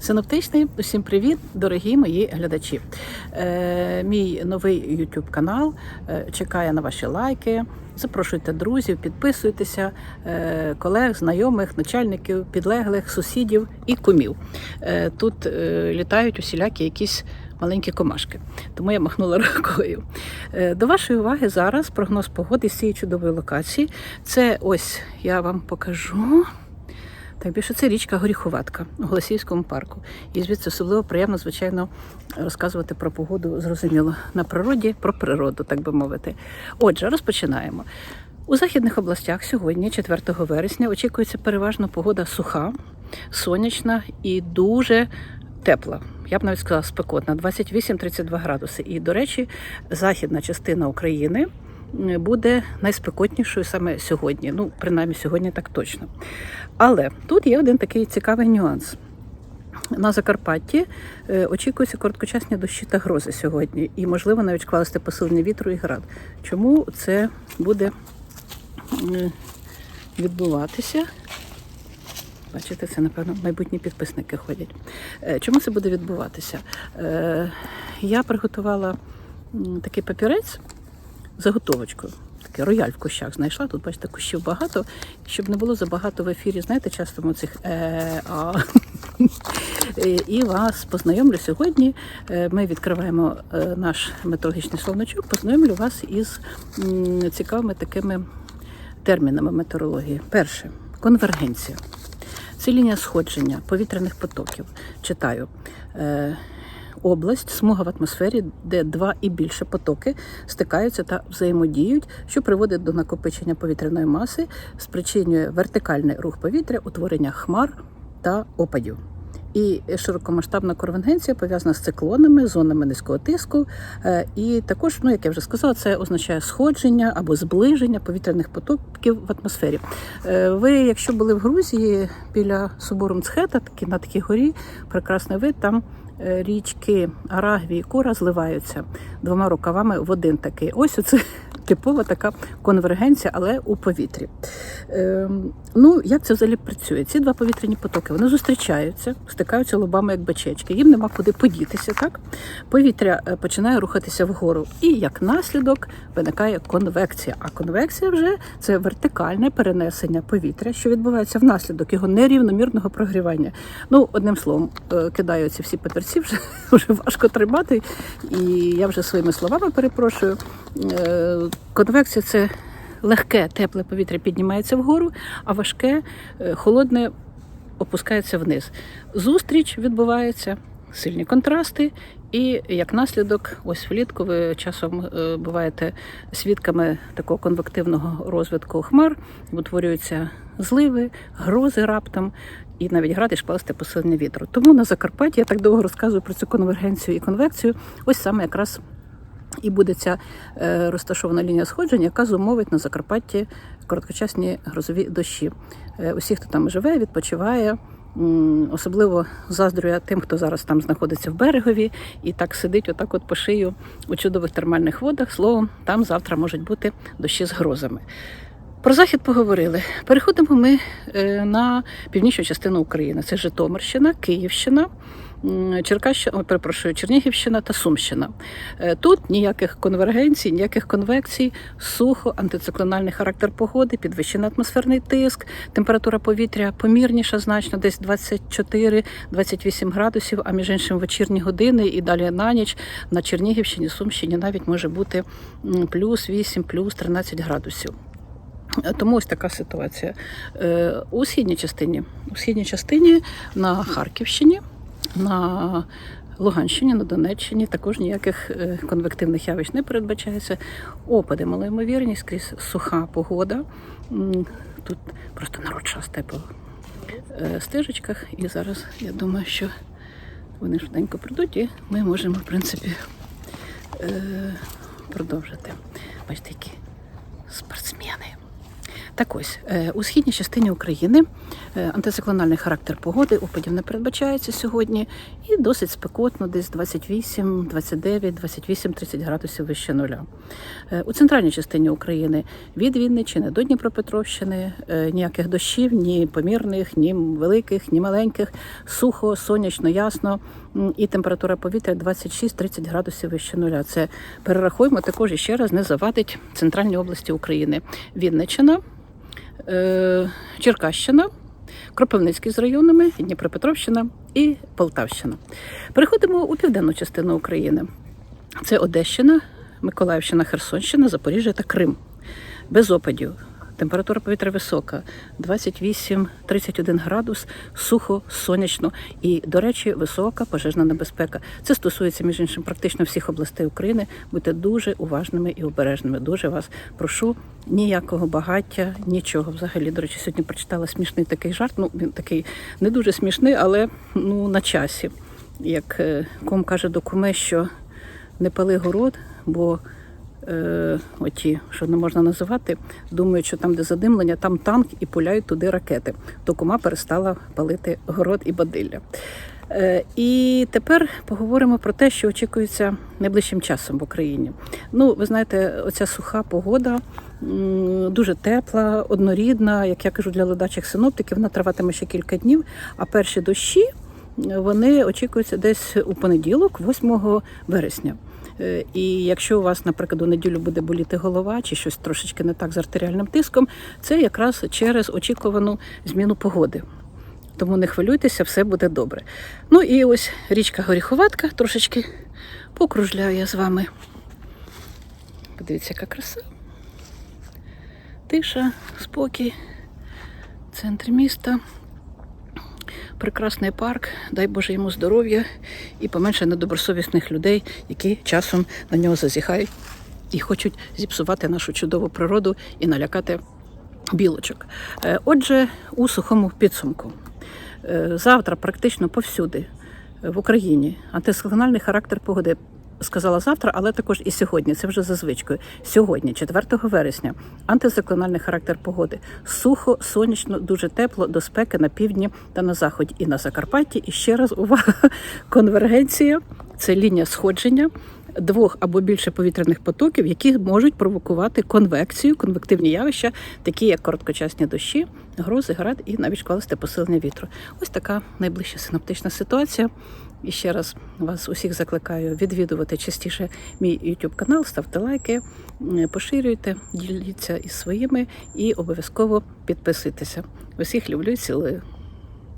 Синоптичний, усім привіт, дорогі мої глядачі. Е, мій новий YouTube канал е, чекає на ваші лайки. Запрошуйте друзів, підписуйтеся, е, колег, знайомих, начальників, підлеглих, сусідів і кумів. Е, тут е, літають усілякі якісь маленькі комашки. Тому я махнула рукою. Е, До вашої уваги зараз прогноз погоди з цієї чудової локації. Це ось я вам покажу. Так більше це річка Горіховатка у Голосіївському парку. І звідси особливо приємно, звичайно, розказувати про погоду, зрозуміло, на природі, про природу, так би мовити. Отже, розпочинаємо. У західних областях сьогодні, 4 вересня, очікується переважно погода суха, сонячна і дуже тепла. Я б навіть сказала спекотна, 28-32 градуси. І, до речі, західна частина України буде найспекотнішою саме сьогодні. Ну, принаймні, сьогодні так точно. Але тут є один такий цікавий нюанс. На Закарпатті е, очікуються короткочасні дощі та грози сьогодні, і можливо навіть класти посилення вітру і град. Чому це буде е, відбуватися? Бачите, це, напевно, майбутні підписники ходять. Е, Чому це буде відбуватися? Я приготувала такий папірець заготовочкою. Такий рояль в кущах знайшла. Тут, бачите, кущів багато, щоб не було забагато в ефірі. Знаєте, часто ми цих е, а. Е, І вас познайомлю сьогодні. Е, Ми відкриваємо е, наш метеорологічний словничок. Познайомлю вас із цікавими такими термінами метеорології. Перше конвергенція. Це лінія сходження повітряних потоків. Читаю. Область, смуга в атмосфері, де два і більше потоки стикаються та взаємодіють, що приводить до накопичення повітряної маси, спричинює вертикальний рух повітря, утворення хмар та опадів. І широкомасштабна конвергенція пов'язана з циклонами, зонами низького тиску. Е, І також, ну як я вже сказала, це означає сходження або зближення повітряних потоків в атмосфері. Е, Ви, якщо були в Грузії біля собору Мцхета, на такій горі, прекрасний вид, там річки Арагві і Кура зливаються двома рукавами в один такий. Ось оце типова така конвергенція, але у повітрі. Ем, ну, як це взагалі працює? Ці два повітряні потоки вони зустрічаються, стикаються лобами як бачечки, їм нема куди подітися. Так? Повітря е, починає рухатися вгору, і як наслідок виникає конвекція. А конвекція вже це вертикальне перенесення повітря, що відбувається внаслідок його нерівномірного прогрівання. Ну, одним словом, е, кидаю ці всі папірці, вже, вже важко тримати. І я вже своїми словами перепрошую. Конвекція це легке, тепле повітря піднімається вгору, а важке, е, холодне опускається вниз. Зустріч відбувається, сильні контрасти, і як наслідок, ось влітку ви часом е, буваєте свідками такого конвективного розвитку хмар, утворюються зливи, грози раптом. І навіть грати шпалисте посилення вітру. Тому на Закарпатті я так довго розказую про цю конвергенцію і конвекцію. Ось саме якраз і буде ця е, розташована лінія сходження, яка зумовить на Закарпатті короткочасні грозові дощі. Е, усі, хто там живе, відпочиває. Особливо заздрю я тим, хто зараз там знаходиться в берегові і так сидить, отак от по шию у чудових термальних водах. Словом, там завтра можуть бути дощі з грозами. Про захід поговорили. Переходимо ми е, на північну частину України. Це Житомирщина, Київщина, Черкащина, перепрошую, Чернігівщина та Сумщина. Е, Тут ніяких конвергенцій, ніяких конвекцій, сухо, антициклональний характер погоди, підвищений атмосферний тиск, температура повітря помірніша, значно десь 24-28 градусів, а між іншим вечірні години і далі на ніч на Чернігівщині, Сумщині навіть може бути плюс 8, плюс 13 градусів. Тому ось така ситуація. Е, У східній частині, у східній частині на Харківщині, на Луганщині, на Донеччині також ніяких е, конвективних явищ не передбачається. Опади малоймовірні, скрізь суха погода. Тут просто народ шастає по е, стежечках. І зараз я думаю, що вони швиденько прийдуть, і ми можемо, в принципі, продовжити. Бачите, які спортсмени. Так ось, е, у східній частині України Е, Антициклональний характер погоди, опадів не передбачається сьогодні, і досить спекотно, десь 28, 29, 28, 30 градусів вище нуля. Е, У центральній частині України від Вінниччини до Дніпропетровщини ніяких дощів, ні помірних, ні великих, ні маленьких, сухо, сонячно, ясно. І температура повітря 26-30 градусів вище нуля. Це перерахуємо також іще раз не завадить центральній області України. Вінниччина, е, Черкащина. Кропивницький з районами, Дніпропетровщина і Полтавщина. Переходимо у південну частину України. Це Одещина, Миколаївщина, Херсонщина, Запоріжжя та Крим. Без опадів. Температура повітря висока 28-31 градус, сухо, сонячно і, до речі, висока пожежна небезпека. Це стосується, між іншим, практично всіх областей України. Будьте дуже уважними і обережними. Дуже вас прошу. Ніякого багаття, нічого. Взагалі, до речі, сьогодні прочитала смішний такий жарт. Ну, він такий не дуже смішний, але ну, на часі. Як е, ком каже до куми, що не пали город, бо е, оті, що не можна називати, думають, що там, де задимлення, там танк і пуляють туди ракети. То кума перестала палити город і бадилля. Е, і тепер поговоримо про те, що очікується найближчим часом в Україні. Ну, ви знаєте, оця суха погода дуже тепла, однорідна, як я кажу для ледачих синоптиків, вона триватиме ще кілька днів, а перші дощі вони очікуються десь у понеділок, 8 вересня. Е, І якщо у вас, наприклад, у неділю буде боліти голова чи щось трошечки не так з артеріальним тиском, це якраз через очікувану зміну погоди. Тому не хвилюйтеся, все буде добре. Ну і ось річка Горіховатка трошечки покружляю я з вами. Подивіться, яка краса. Тиша, спокій, центр міста. Прекрасний парк, дай Боже йому здоров'я і поменше недобросовісних людей, які часом на нього зазіхають і хочуть зіпсувати нашу чудову природу і налякати білочок. Е, Отже, у сухому підсумку. Е, Завтра практично повсюди в Україні антициклональний характер погоди. Сказала завтра, але також і сьогодні. Це вже за звичкою. Сьогодні, 4 вересня, антициклональний характер погоди. Сухо, сонячно, дуже тепло, до спеки на півдні та на заході і на Закарпатті. І ще раз увага, конвергенція це лінія сходження двох або більше повітряних потоків, які можуть провокувати конвекцію, конвективні явища, такі як короткочасні дощі, грози, град і навіть шквалисте посилення вітру. Ось така найближча синоптична ситуація. І ще раз вас усіх закликаю відвідувати частіше мій YouTube канал, ставте лайки, поширюйте, діліться із своїми і обов'язково підписуйтеся. Усіх люблю, і цілую.